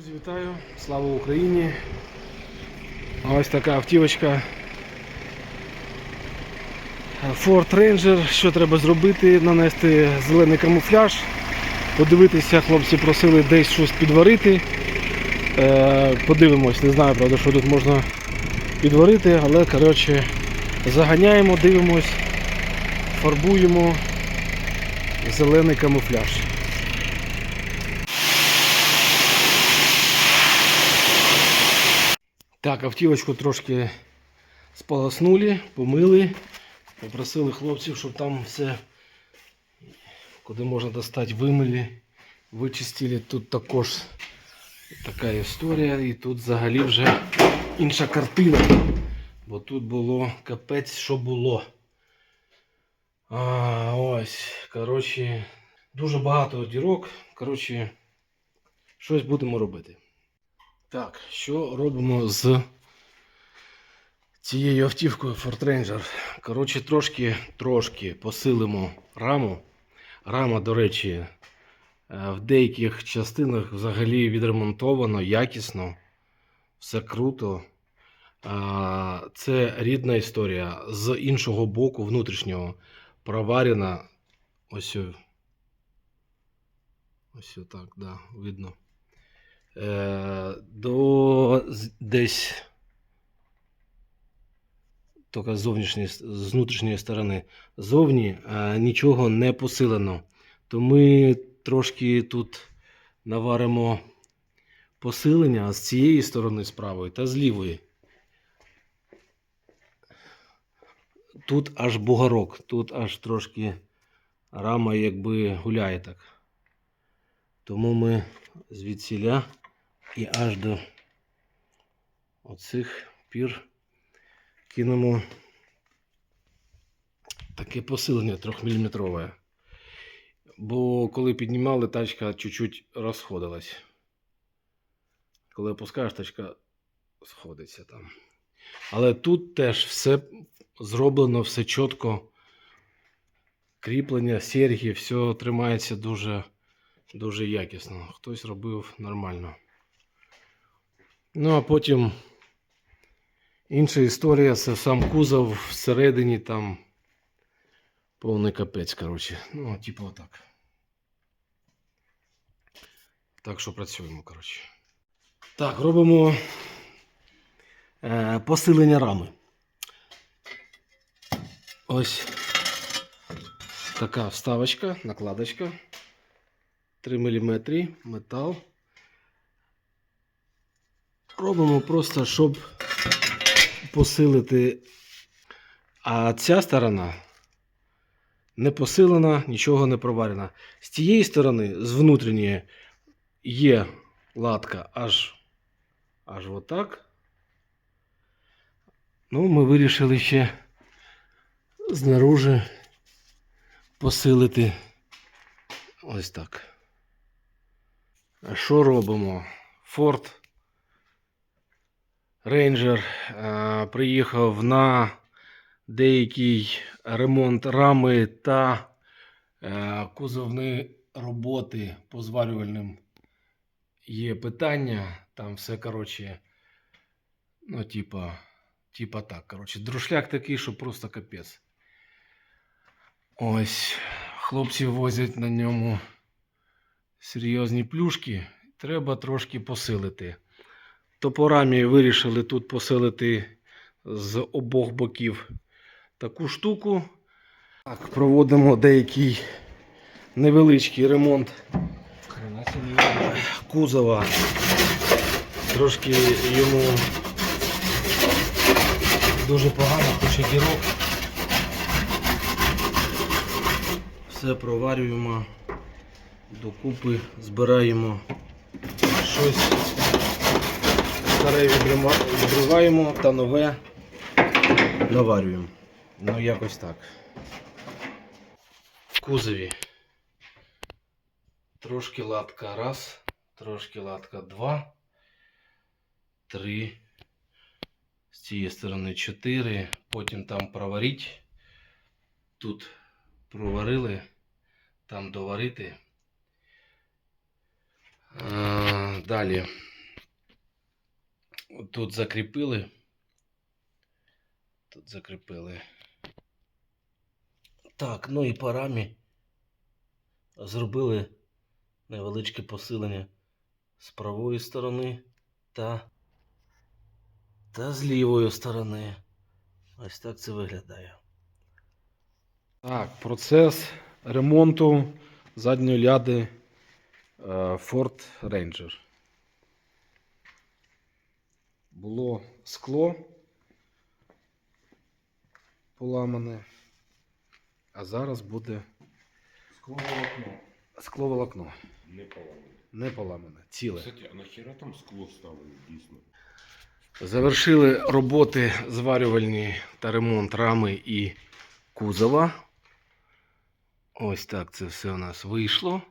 Друзі, вітаю! Слава Україні! Ось така автівочка. Ford Ranger. Що треба зробити? Нанести зелений камуфляж. Подивитися, хлопці просили десь щось підварити. Е, Подивимось, не знаю, правда, що тут можна підварити, але коротше, заганяємо, дивимось, фарбуємо зелений камуфляж. Так, автівочку трошки сполоснули, помили, попросили хлопців, щоб там все, куди можна достати, вимили, вичистили. Тут також така історія, і тут взагалі вже інша картина. Бо тут було капець, що було. А, ось, коротше, дуже багато дірок. Коротше, щось будемо робити. Так, що робимо з цією автівкою Ford Ranger? Коротше, трошки, трошки посилимо раму. Рама, до речі, е, в деяких частинах взагалі відремонтовано, якісно, все круто. Це рідна історія. З іншого боку, внутрішнього, проварена. Ось. Ось отак, да, видно. Е, до десь тільки з зовнішньої, з внутрішньої сторони. Зовні е, нічого не посилено. То ми трошки тут наваримо посилення з цієї сторони з правої та з лівої. Тут аж бугорок, тут аж трошки рама якби гуляє так. Тому ми звідсіля і аж до оцих пір кинемо таке посилення 3-мм. Бо коли піднімали, тачка чуть-чуть розходилась. Коли опускаєш, тачка сходиться там. Але тут теж все зроблено, все чітко. Кріплення, серги, все тримається дуже, дуже якісно. Хтось робив нормально. Ну, а потім інша історія це сам кузов всередині там повний капець, коротше. Ну, типу отак. Так що працюємо, коротше. Так, робимо е, посилення рами. Ось така вставочка, накладочка. 3 мм метал. Робимо просто, щоб посилити. А ця сторона не посилена, нічого не проварена. З цієї сторони, з внутрішньої, є латка аж, аж отак. Ну, ми вирішили ще знаружи посилити ось так. А що робимо? Форд Рейнджер е, приїхав на деякий ремонт рами та е, кузовні роботи по зварювальним є питання. Там все, коротше, ну, типа, типа так. Коротше, друшляк такий, що просто капець. Ось, хлопці возять на ньому серйозні плюшки. Треба трошки посилити. Топорами вирішили тут посилити з обох боків таку штуку. Так, проводимо деякий невеличкий ремонт кузова. Трошки йому дуже погано, куча дірок. Все проварюємо, докупи збираємо щось старе відриваємо та нове наварюємо. Ну, якось так. В кузові. Трошки латка раз, трошки латка два, три. З цієї сторони чотири. Потім там проваріть. Тут проварили, там доварити. А, далі. Тут закріпили. Тут закріпили. Так, ну і по рамі зробили невеличке посилення з правої сторони та, та з лівої сторони. Ось так це виглядає. Так, процес ремонту задньої ляди е, Ford Ranger. Було скло поламане, а зараз буде Скловолокно. скловолокно. Не поламане. Не поламане, ціле. Кстати, а нахера там скло ставили дійсно? Завершили роботи зварювальні та ремонт рами і кузова. Ось так це все у нас вийшло.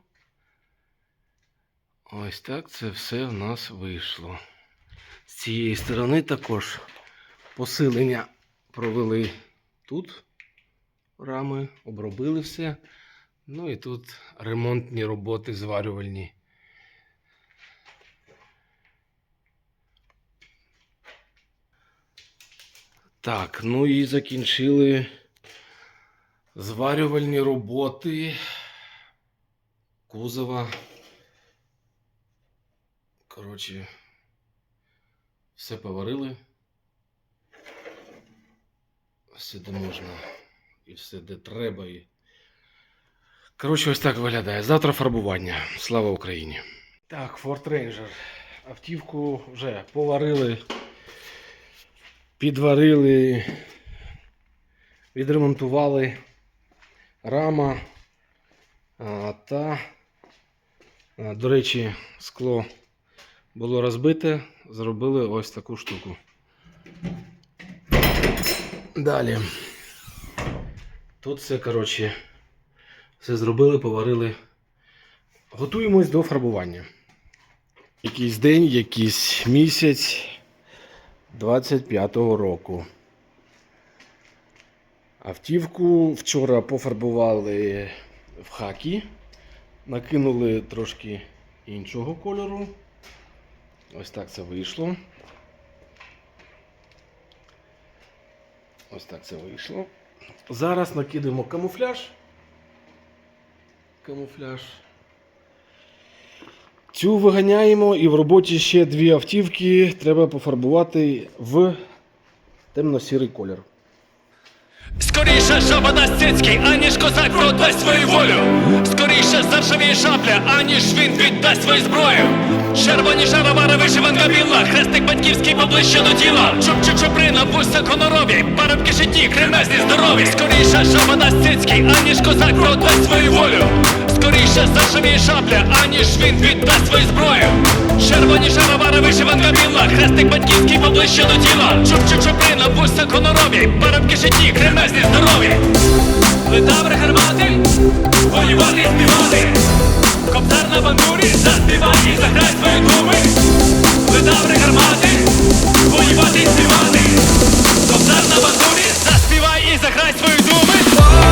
Ось так це все у нас вийшло. З цієї сторони також посилення провели тут рами, обробили все. Ну і тут ремонтні роботи зварювальні. Так, ну і закінчили зварювальні роботи кузова. Коротше, все поварили. Все де можна. І все де треба. І... Коротше, ось так виглядає. Завтра фарбування. Слава Україні. Так, Ford Ranger. Автівку вже поварили підварили, відремонтували рама та, до речі, скло було розбите, зробили ось таку штуку. Далі. Тут все, коротше, все зробили, поварили. Готуємось до фарбування. Якийсь день, якийсь місяць. 25-го року. Автівку вчора пофарбували в хакі, накинули трошки іншого кольору. Ось так це вийшло. Ось так це вийшло. Зараз накидаємо камуфляж. Камуфляж. Цю виганяємо і в роботі ще дві автівки треба пофарбувати в темно-сірий колір. Скоріше жаба дасть цицький, аніж козак продасть свою волю. Скоріше заржавіє шапля, аніж він віддасть свою зброю. Червоні шаровари, вишиванка біла, хрестик батьківський поближче до тіла. Чубчу чуприна, вуса конорові, парубки житті, кремезні здорові. Скоріше жаба дасть цицький, аніж козак продасть свою волю. Скоріше заржавіє аніж він віддасть свою зброю. Червоні шаровари, вишиванка біла, хрестик батьківський поближче до тіла. Чубчу чуприна, вуса хонорові, парубки житті, кремезні здорові. Добре гармати, воювати, співати. Коптар на бандурі, заспівай і заграй свої думи. Добре гармати, воювати, співати. Коптар на бандурі, заспівай і заграй свої думи.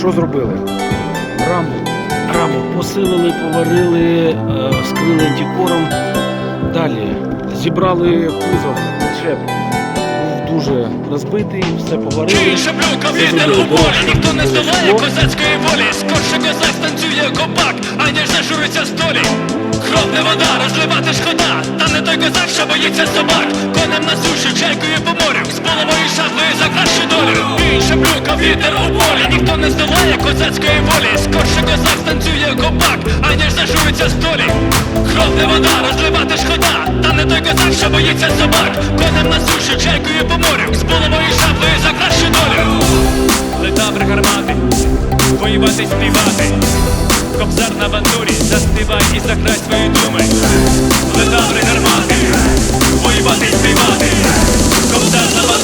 Що зробили? Раму, раму посилили, поварили, е, скрили антикором. Далі зібрали кузов, чеп. Був дуже розбитий, все поварили. Шаблюка вітер у полі, ніхто не здолає козацької волі. Скорше козак станцює копак, аніж зажуриться столі. Кров не вода, розливати шкода, та не той козак, що боїться собак. Конем на суші, чайкою по морю, з половою шаблею за кращу долю. Чий шаблюка вітер у полі, не здолає козацької волі. Скорше козак станцює копак, аніж зажуриться столі. Кров не вода, розливати шкода. Та не той козак, що боїться собак. Конем на суші, чайкою по морю. З булавою шаблею за кращу долю. Летав гармати, воювати співати. Кобзар на бандурі, заспівай і закрай свої думи. Летав гармати, воювати співати. Кобзар на бандурі